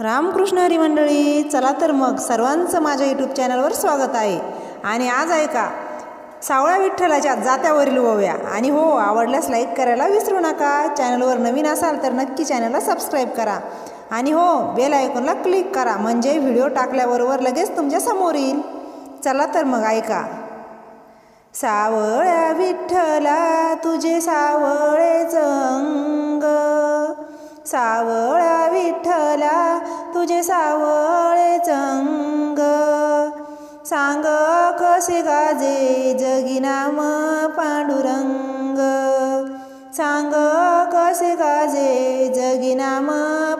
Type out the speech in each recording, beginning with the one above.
रामकृष्ण हरी मंडळी चला तर मग सर्वांचं माझ्या यूट्यूब चॅनलवर स्वागत आहे. आणि आज ऐका सावळा विठ्ठलाच्या जात्यावरील ओव्या. आणि हो आवडल्यास लाईक करायला विसरू नका. चॅनलवर नवीन असाल तर नक्की चॅनलला सबस्क्राईब करा. आणि हो बेल आयकॉनला क्लिक करा. म्हणजे व्हिडिओ टाकल्याबरोबर लगेच तुमच्यासमोर येईल. चला तर मग ऐका. सावळ्या विठ्ठला तुझे सावळेच अंग. सावळा विठ्ठला तुझे सावळे चंग. सांग कसे गाजे जगिनाम पांडुरंग. सांग कसे गाजे जगिनाम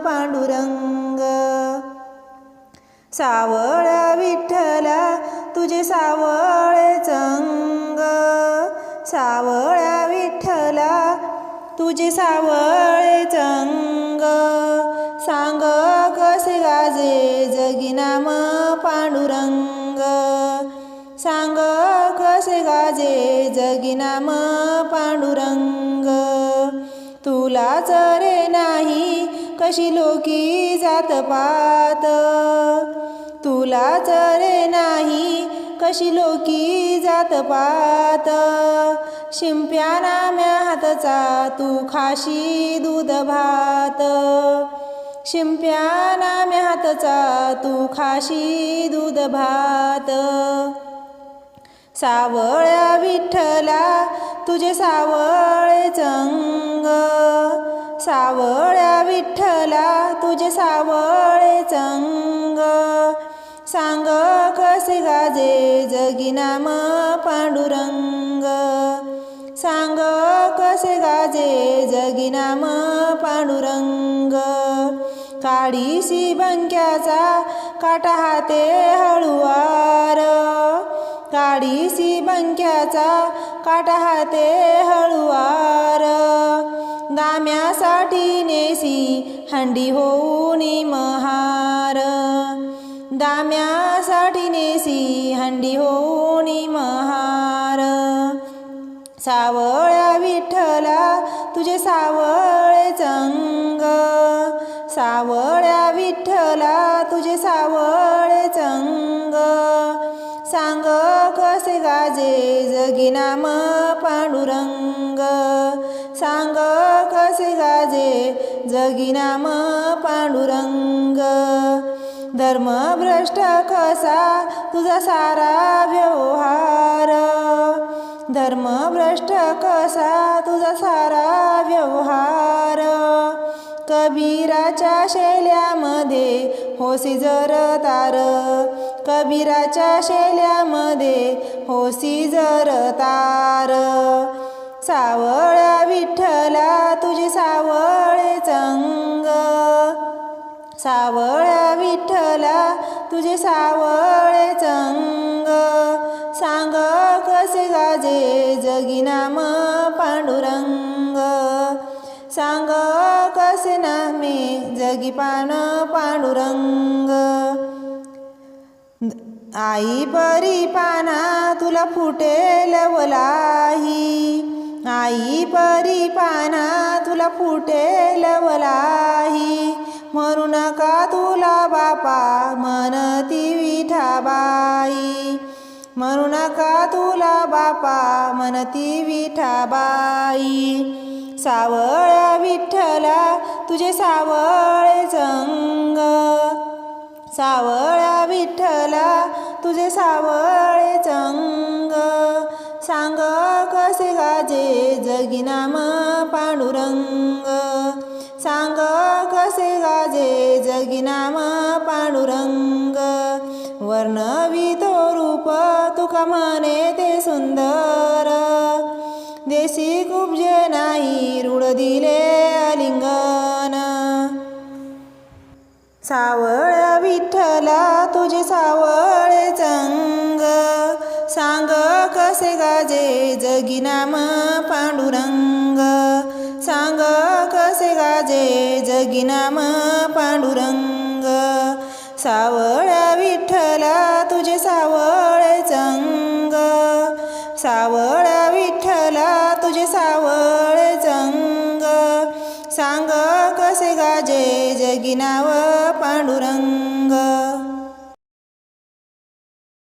पांडुरंग. सावळा विठ्ठला तुझे सावळे चंग. सावळा विठ्ठला तुझे सावळे चंग. नाम पांडुरंग. सांग कसे गाजे जगी नाम पांडुरंग. तुला चरे नाही कशी लोकी जात पात. तुला चरे नाही कशी लोकी जात पात. शिंप्या नाम्या हातचा तू खाशी दूध भात. शिंप्या नाम्यातचा तू खाशी दूध भात. सावळ्या विठ्ठला तुझे सावळे चंग. सावळ्या विठ्ठला तुझे सावळे चंग. सांग कसे गाजे जगिनाम पांडुरंग. सांग कसे गाजे जगिनाम पांडुरंग. काडीशी बंक्याचा काटा हाते हळुवार. काडीसी बंक्याचा काटा हाते हळुवार. दाम्यासाठी नेसी हंडी होऊन महार दाम्यासाठी नेसी हंडी होऊन महार सावळ्या विठ्ठला तुझे सावळे चंग मला तुझे सावळे चंग. सांग कसे गाजे जगिनाम पांडुरंग. सांग कसे गाजे जगिनाम पांडुरंग. धर्मभ्रष्ट कसा तुझा सारा व्यवहार. धर्मभ्रष्ट कसा तुझा सारा व्यवहार. कबीराच्या शैल्यामध्ये होसी जर तार कबीराच्या शेल्यामध्ये होसी जर तार सावळ्या विठ्ठला तुझी सावळे चंग. सावळ्या विठ्ठला तुझे सावळे चंग. सांग कसे गाजे जगी नाम पांडुरंग. सांग कसे जगी पान पांडुरंग. आई परी पाना तुला फुटेल वलाही. आई परी पाना तुला फुटेल वलाही. म्हणू नका तुला बापा म्हणती विठाबाई म्हणू नका तुला बापा म्हणती विठाबाई सावळ्या विठ्ठला तुझे सावळे चंग सावळ्या विठ्ठला तुझे सावळे चंग सांग कसे गाजे जगिनाम पांडुरंग. सांग कसे गाजे जगिनाम पांडुरंग. पांडुरंग वर्णवितो रूप तुका म्हणे ते सुंदर. नाही रूढ दिले सावळ विठ्ठला तुझे सावळे चंग. सांग कसे गाजे जगी नाम पांडुरंग. सांग कसे गाजे जगी नाम पांडुरंग. सावळ विठ्ठला तुझे सावळे चंग. सावळ गिनाव पांडुरंग